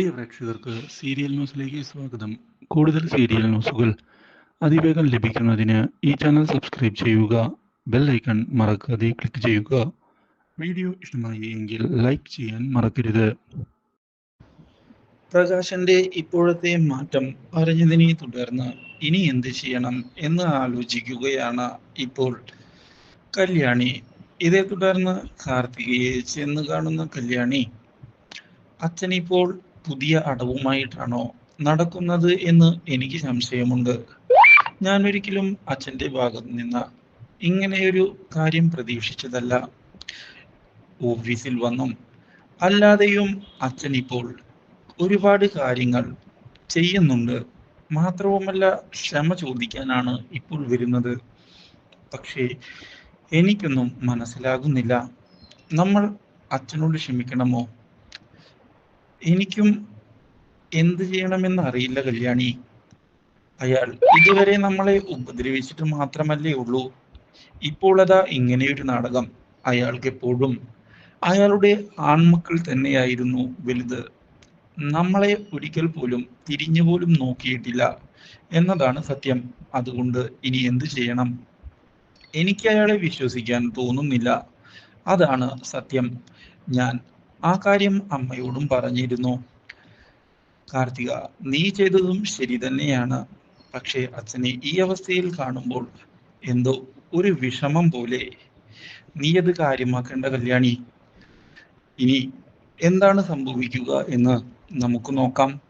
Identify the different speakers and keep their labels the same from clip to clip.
Speaker 1: പ്രിയ പ്രേക്ഷകർക്ക് സീരിയൽ ന്യൂസിലേക്ക് സ്വാഗതം. കൂടുതൽ സീരിയൽ ന്യൂസുകൾ അതിവേഗം ലഭിക്കുന്നതിന് ഈ ചാനൽ സബ്സ്ക്രൈബ് ചെയ്യുക ബെൽ ഐക്കൺ മറക്കാതെ ക്ലിക്ക് ചെയ്യുക. വീഡിയോ ഇഷ്ടമായി എങ്കിൽ ലൈക്ക് ചെയ്യാൻ മറക്കരുത്. പ്രകാശന്റെ ഇപ്പോഴത്തെ മാറ്റം അറിഞ്ഞതിനെ തുടർന്ന് ഇനി എന്ത് ചെയ്യണം എന്ന് ആലോചിക്കുകയാണ് ഇപ്പോൾ കല്യാണി. ഇതേ തുടർന്ന് കാർത്തികയെ ചെന്ന് കാണുന്ന കല്യാണി. അച്ഛൻ ഇപ്പോൾ പുതിയ അടവുമായിട്ടാണോ നടക്കുന്നത് എന്ന് എനിക്ക് സംശയമുണ്ട്. ഞാൻ ഒരിക്കലും അച്ഛന്റെ ഭാഗത്ത് നിന്ന് ഇങ്ങനെയൊരു കാര്യം പ്രതീക്ഷിച്ചതല്ല. ഓഫീസിൽ വന്നും അല്ലാതെയും അച്ഛൻ ഇപ്പോൾ ഒരുപാട് കാര്യങ്ങൾ ചെയ്യുന്നുണ്ട്. മാത്രവുമല്ല ക്ഷമ ചോദിക്കാനാണ് ഇപ്പോൾ വരുന്നത്. പക്ഷേ എനിക്കൊന്നും മനസ്സിലാകുന്നില്ല. നമ്മൾ അച്ഛനോട് ക്ഷമിക്കണമോ? എനിക്കും എന്ത് ചെയ്യണമെന്ന് അറിയില്ല കല്യാണി. അയാൾ ഇതുവരെ നമ്മളെ ഉപദ്രവിച്ചിട്ട് മാത്രമല്ലേ ഉള്ളൂ. ഇപ്പോൾ അതാ ഇങ്ങനെയൊരു നാടകം. അയാൾക്ക് എപ്പോഴും അയാളുടെ ആൺമക്കൾ തന്നെയായിരുന്നു വലുത്. നമ്മളെ ഒരിക്കൽ പോലും തിരിഞ്ഞു പോലും നോക്കിയിട്ടില്ല എന്നതാണ് സത്യം. അതുകൊണ്ട് ഇനി എന്ത് ചെയ്യണം? എനിക്ക് അയാളെ വിശ്വസിക്കാൻ തോന്നുന്നില്ല. അതാണ് സത്യം. ഞാൻ ആ കാര്യം അമ്മയോടും പറഞ്ഞിരുന്നു. കാർത്തിക നീ ചെയ്തതും ശരി തന്നെയാണ്. പക്ഷേ അച്ഛനെ ഈ അവസ്ഥയിൽ കാണുമ്പോൾ എന്തോ ഒരു വിഷമം പോലെ. നീ അത് കാര്യമാക്കേണ്ട കല്യാണി. ഇനി എന്താണ് സംഭവിക്കുക എന്ന് നമുക്ക് നോക്കാം.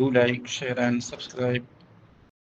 Speaker 1: Do like share and subscribe